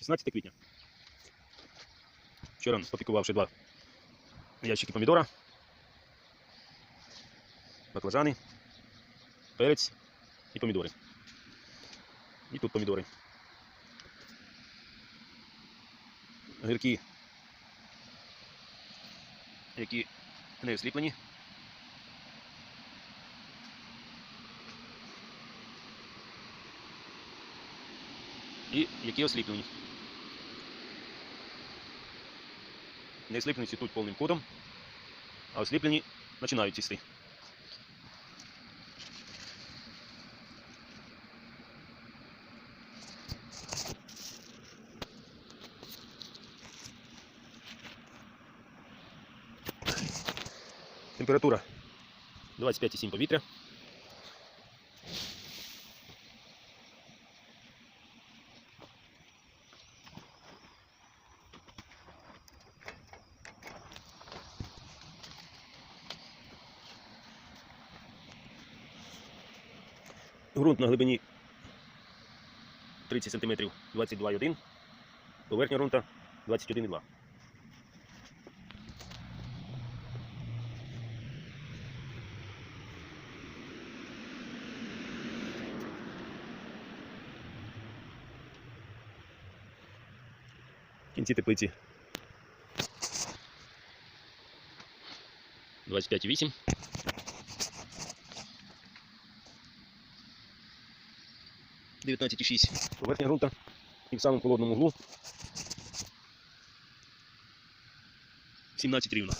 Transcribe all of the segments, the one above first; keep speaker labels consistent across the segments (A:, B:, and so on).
A: 16 квітня. Вчора попікувавши два ящики помідора, баклажани, перець і помідори. І тут помідори. Гірки, які не осліплені. І які осліплені. Не осліплені цвітуть повним ходом, а осліплені починають цвісти. Температура 25,7 повітря. Грунт на глибині 30 см 22,1. Поверхня ґрунта 21,2. В кінці теплиці 25,8. Дев'ятнадцять і шість. Поверхня ґрунта. І в самому холодному углу 17 рівно.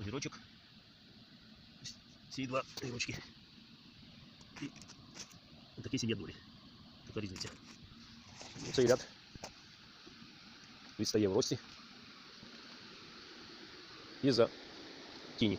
A: Огірочок. Ось Ці два огірочки. І такі сидять долі. Така різниця. Ну, Цей ряд відстає в рості. І за тіні.